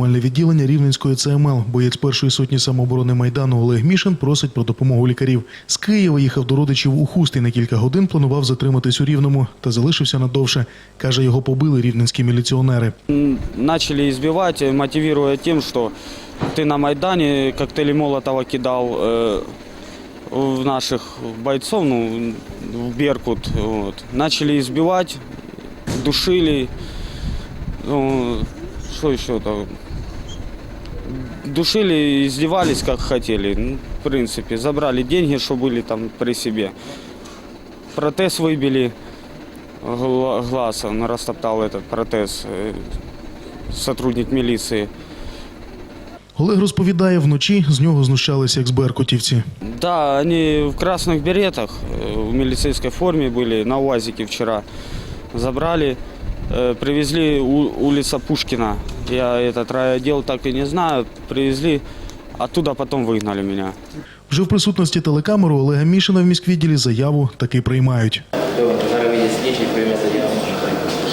приймальне відділення Рівненської ЦМЛ. Боєць першої сотні самооборони майдану Олег Мішин просить про допомогу лікарів. З Києва їхав до родичів у Хусти на кілька годин. Планував затриматись у Рівному та залишився надовше. каже, його побили рівненські міліціонери. М, Начали избивать, э, мотивируя тем, что ты на Майдане коктейли Молотова кидал э, в наших бойцов, ну, в Беркут. Вот. Начали избивать, душили. Ну, что еще-то? Душили, издевались как хотели. Ну, в принципе, забрали деньги, что были там при себе. Протез выбили гла- глаз, он растоптал этот протез, э, сотрудник милиции. Олег розповідає, вночі з нього знущалися ексберкутівці. Да, они в красных беретах, э, в милицейской форме были, на УАЗике вчера забрали, э, привезли у, улица Пушкина. Я этот райотдел так и не знаю, привезли, оттуда потом выгнали меня. Вже в присутності телекамеру Олега Мішина в міськвідділі заяву таки приймають.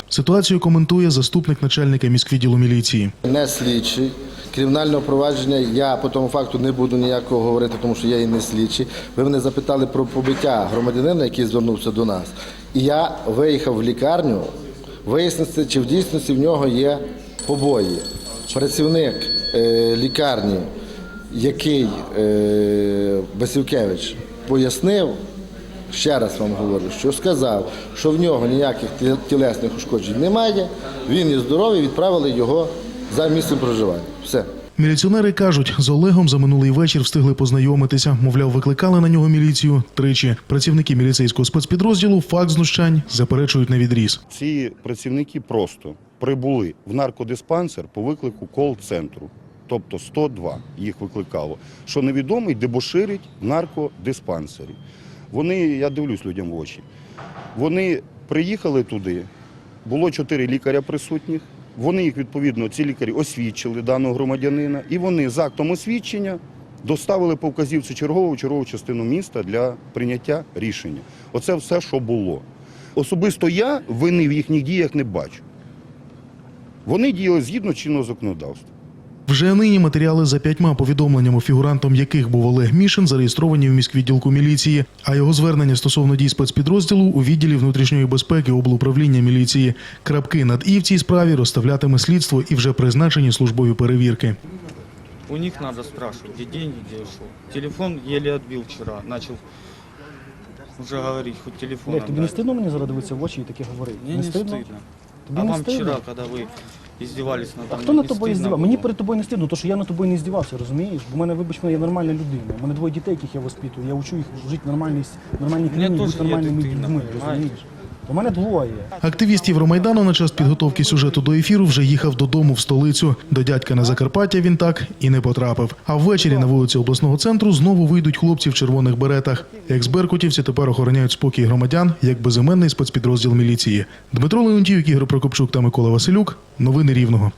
Ситуацію коментує заступник начальника міськвідділу міліції. не слідчий. Кримінального провадження я по тому факту не буду ніякого говорити, тому що я і не слідчий. Ви мене запитали про побиття громадянина, який звернувся до нас. І я виїхав в лікарню вияснити, чи в дійсності в нього є побої. Працівник е, лікарні, який е, Басівкевич пояснив, ще раз вам говорю, що сказав, що в нього ніяких тілесних ушкоджень немає, він є здоровий, відправили його за місцем проживання. Все. Міліціонери кажуть, з Олегом за минулий вечір встигли познайомитися. Мовляв, викликали на нього міліцію тричі. Працівники міліцейського спецпідрозділу факт знущань заперечують на відріз. Ці працівники просто прибули в наркодиспансер по виклику кол-центру. Тобто 102 їх викликало, що невідомий дебоширить в наркодиспансері. Вони, я дивлюсь людям в очі, вони приїхали туди, було чотири лікаря присутніх. Вони їх відповідно, ці лікарі освідчили даного громадянина, і вони з актом освідчення доставили по вказівці чергову чергову частину міста для прийняття рішення. Оце все, що було. Особисто я вини в їхніх діях не бачу. Вони діяли згідно чинного законодавства. Вже нині матеріали за п'ятьма повідомленнями, фігурантом яких був Олег Мішин, зареєстровані в міськвідділку міліції. А його звернення стосовно дій спецпідрозділу у відділі внутрішньої безпеки облуправління міліції. Крапки над і в цій справі розставлятиме слідство і вже призначені службові перевірки. У них надо спрашивать, где деньги, где что. Телефон еле отбил вчера, начал уже говорить, хоть телефон Олег, тобі не стидно мені зараз дивитися в очі і таке говорити? Мне не стыдно. Тобі а не вам стидно? вчера, когда вы издевались на А хто над тобою здівав? Мені перед тобою не стидно, тому що я над тобою не здівався, розумієш? Бо в мене, вибач мене, я нормальна людина. У мене двоє дітей, яких я воспитую. Я учу їх жити в нормальній, нормальній країні, бути нормальними людьми, розумієш? У мене двоє. Активіст Євромайдану на час підготовки сюжету до ефіру вже їхав додому в столицю. До дядька на Закарпаття він так і не потрапив. А ввечері на вулиці обласного центру знову вийдуть хлопці в червоних беретах. Ексберкутівці тепер охороняють спокій громадян як безіменний спецпідрозділ міліції. Дмитро Леонтіюк, Ігор Прокопчук та Микола Василюк. Новини Рівного.